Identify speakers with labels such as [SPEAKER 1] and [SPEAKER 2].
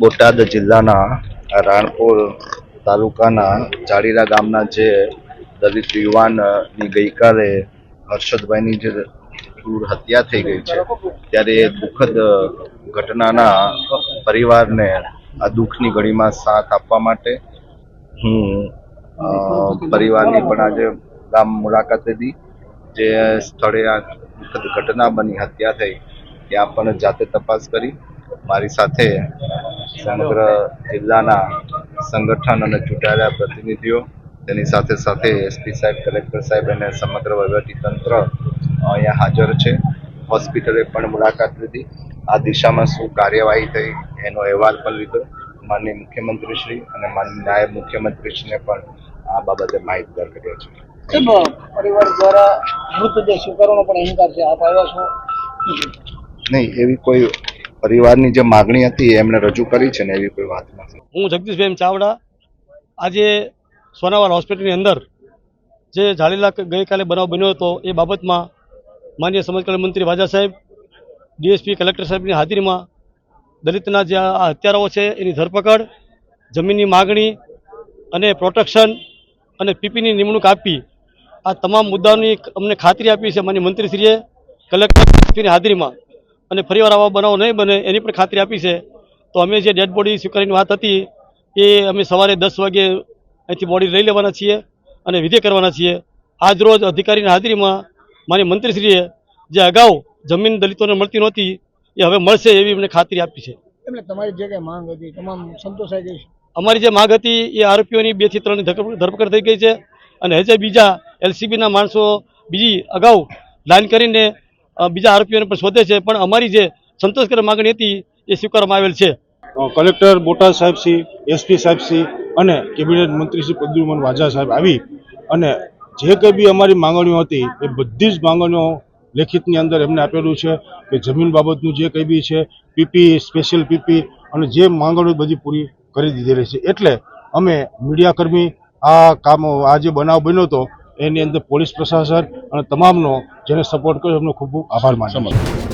[SPEAKER 1] બોટાદ જિલ્લાના રાણપુર તાલુકાના ચાડીરા ગામના જે દલિત યુવાનની ગઈકાલે હર્ષદભાઈની જે ક્રૂર હત્યા થઈ ગઈ છે, ત્યારે એ દુઃખદ ઘટનાના પરિવારને આ દુઃખની ઘડીમાં સાથ આપવા માટે હું પરિવારની પણ આજે ગામ મુલાકાત લીધી જે સ્થળે આ દુઃખદ ઘટના બની, હત્યા થઈ, ત્યાં પણ જાતે તપાસ કરી. મારી સાથે સમગ્ર જિલ્લાના સંગઠન અને ચૂંટાયેલા પ્રતિનિધિઓ તેની સાથે સાથે એસપી સાહેબ કલેક્ટર સાહેબ અને સમગ્ર તંત્ર અહીંયા હાજર છે. હોસ્પિટલે પણ મુલાકાત લીધી. આ દિશામાં શું કાર્યવાહી થઈ એનો અહેવાલ પણ લીધો. માનનીય મુખ્યમંત્રીશ્રી અને માનનીય નાયબ મુખ્યમંત્રીશ્રીને પણ આ બાબતે માહિતગાર કર્યા છે.
[SPEAKER 2] સાહેબ પરિવાર દ્વારા મૃતદેહ સ્વીકારવાનો પણ અહંકાર છે. આપ આવ્યા છો?
[SPEAKER 1] નહીં એવી કોઈ પરિવારની જે માગણી હતી, એમણે રજૂ કરી છે ને એવી કોઈ વાત નથી.
[SPEAKER 3] હું જગદીશભાઈ ચાવડા, આજે સોનાવાલ હોસ્પિટલની અંદર જે ઝાલીલા ગઈકાલે બનાવ બન્યો હતો, એ બાબતમાં માન્ય સમાજ કલ્યાણ મંત્રી વાજા સાહેબ, ડીએસપી કલેક્ટર સાહેબની હાજરીમાં દલિતના જે આ હત્યારાઓ છે, એની ધરપકડ, જમીનની માગણી અને પ્રોટેક્શન અને પીપીની નિમણૂક આપી આ તમામ મુદ્દાઓની અમને ખાતરી આપી છે માન્ય મંત્રીશ્રીએ કલેક્ટરની હાજરીમાં. અને ફરીવાર આવા બનાવો નહીં બને એની પણ ખાતરી આપી છે. તો અમે જે ડેડ બોડી સ્વીકારીની વાત હતી એ અમે સવારે દસ વાગે અહીંથી બોડી લઈ લેવાના છીએ અને વિધે કરવાના છીએ. આજ રોજ અધિકારીની હાજરીમાં માન્ય મંત્રીશ્રીએ જે અગાઉ જમીન દલિતોને મળતી નહોતી એ હવે મળશે એવી અમને ખાતરી આપી છે.
[SPEAKER 2] એટલે તમારી જે કંઈ માંગ હતી તમામ સંતોષાઈ ગઈ છે?
[SPEAKER 3] અમારી જે માગ હતી એ આરોપીઓની બેથી ત્રણની ધરપકડ થઈ ગઈ છે. અને હજે બીજા એલસીબીના માણસો બીજી અગાઉ લાઈન કરીને બીજા આરોપીઓને પણ શોધે છે. પણ અમારી જે સંતોષકારક માગણી હતી એ સ્વીકારવામાં આવેલ છે.
[SPEAKER 4] કલેક્ટર બોટાદ સાહેબશ્રી એસપી સાહેબશ્રી અને કેબિનેટ મંત્રી શ્રી પ્રદ્યુમન વાજા સાહેબ આવી અને જે કંઈ બી અમારી માંગણીઓ હતી એ બધી જ માંગણીઓ લેખિતની અંદર એમને આપેલું છે કે જમીન બાબતનું જે કંઈ બી છે, પીપી, સ્પેશિયલ પીપી અને જે માંગણીઓ બધી પૂરી કરી દીધેલી છે. એટલે અમે મીડિયાકર્મી આ કામ, આ જે બનાવ બન્યો હતો, એની અંદર પોલીસ પ્રશાસન અને તમામનો જેને સપોર્ટ કર્યો એમનો ખૂબ ખૂબ આભાર છીએ